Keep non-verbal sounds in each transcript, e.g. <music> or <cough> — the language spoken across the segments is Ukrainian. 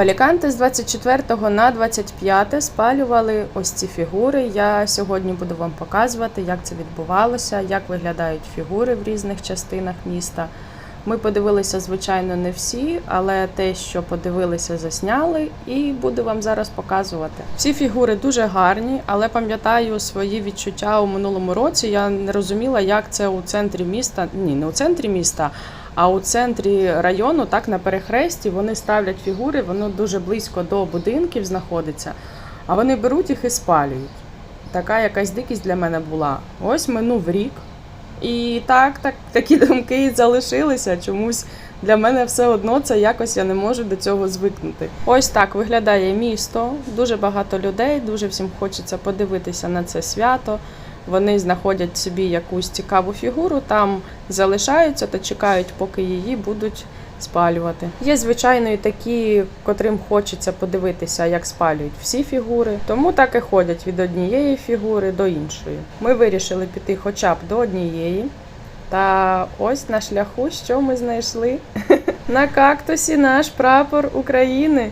В Аліканте з 24 на 25 спалювали ось ці фігури. Я сьогодні буду вам показувати, як це відбувалося, як виглядають фігури в різних частинах міста. Ми подивилися, звичайно, не всі, але те, що подивилися, засняли, і буду вам зараз показувати. Всі фігури дуже гарні, але пам'ятаю свої відчуття у минулому році. Я не розуміла, як це у центрі міста. Ні, не у центрі міста. А у центрі району, так на перехресті, вони ставлять фігури, воно дуже близько до будинків знаходиться, а вони беруть їх і спалюють. Така якась дикість для мене була. Ось минув рік. І так, так, такі думки і залишилися. Чомусь для мене все одно це якось я не можу до цього звикнути. Ось так виглядає місто. Дуже багато людей, дуже всім хочеться подивитися на це свято. Вони знаходять собі якусь цікаву фігуру, там залишаються та чекають, поки її будуть спалювати. Є, звичайно, і такі, котрим хочеться подивитися, як спалюють всі фігури. Тому так і ходять від однієї фігури до іншої. Ми вирішили піти хоча б до однієї. Та ось на шляху, що ми знайшли? <laughs> На кактусі наш прапор України.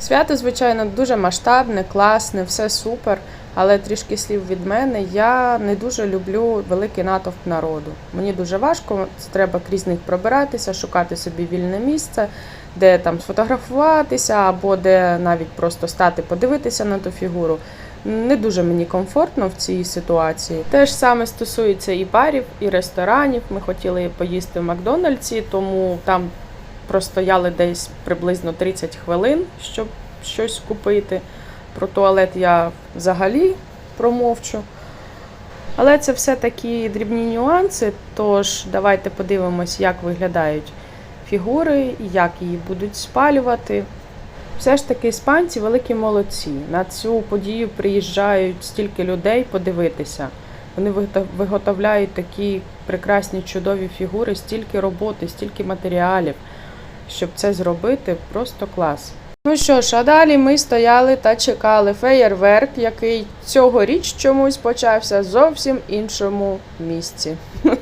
Свято, звичайно, дуже масштабне, класне, все супер. Але трішки слів від мене. Я не дуже люблю великий натовп народу. Мені дуже важко, треба крізь них пробиратися, шукати собі вільне місце, де там сфотографуватися, або де навіть просто стати, подивитися на ту фігуру. Не дуже мені комфортно в цій ситуації. Те ж саме стосується і барів, і ресторанів. Ми хотіли поїсти в Макдональдсі, тому там простояли десь приблизно 30 хвилин, щоб щось купити. Про туалет я взагалі промовчу. Але це все такі дрібні нюанси. Тож давайте подивимось, як виглядають фігури, як її будуть спалювати. Все ж таки, іспанці великі молодці. На цю подію приїжджають стільки людей подивитися. Вони виготовляють такі прекрасні чудові фігури, стільки роботи, стільки матеріалів. Щоб це зробити, просто клас. Ну що ж, а далі ми стояли та чекали феєрверк, який цьогоріч чомусь почався зовсім іншому місці. <laughs>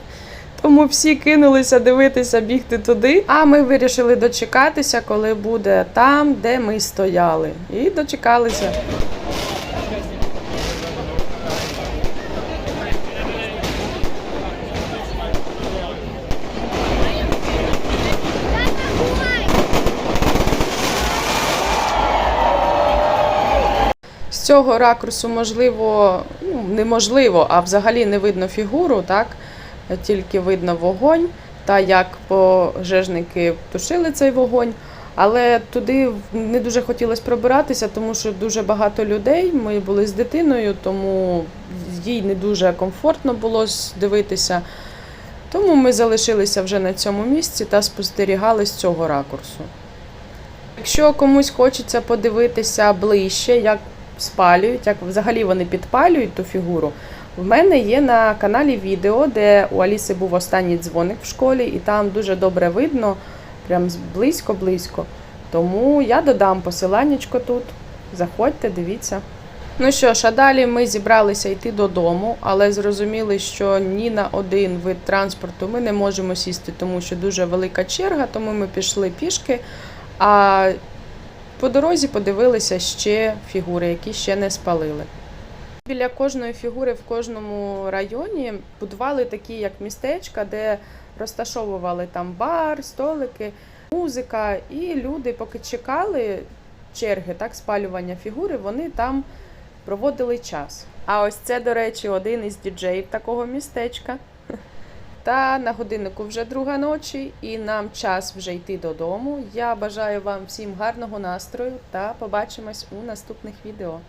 Тому всі кинулися дивитися, бігти туди. А ми вирішили дочекатися, коли буде там, де ми стояли. І дочекалися. Цього ракурсу можливо, ну, неможливо, а взагалі не видно фігуру, так? Тільки видно вогонь та як пожежники тушили цей вогонь. Але туди не дуже хотілося пробиратися, тому що дуже багато людей. Ми були з дитиною, тому їй не дуже комфортно було дивитися. Тому ми залишилися вже на цьому місці та спостерігали з цього ракурсу. Якщо комусь хочеться подивитися ближче, як спалюють, як взагалі вони підпалюють ту фігуру. В мене є на каналі відео, де у Аліси був останній дзвоник в школі, і там дуже добре видно, прям близько-близько. Тому я додам посиланнячко тут. Заходьте, дивіться. Ну що ж, а далі ми зібралися йти додому, але зрозуміли, що ні на один вид транспорту ми не можемо сісти, тому що дуже велика черга, тому ми пішли пішки. А по дорозі подивилися ще фігури, які ще не спалили. Біля кожної фігури в кожному районі будували такі як містечка, де розташовували там бар, столики, музика, і люди, поки чекали черги, так, спалювання фігури, вони там проводили час. А ось це, до речі, один із діджеїв такого містечка. Та на годиннику вже друга ночі, і нам час вже йти додому. Я бажаю вам всім гарного настрою та побачимось у наступних відео.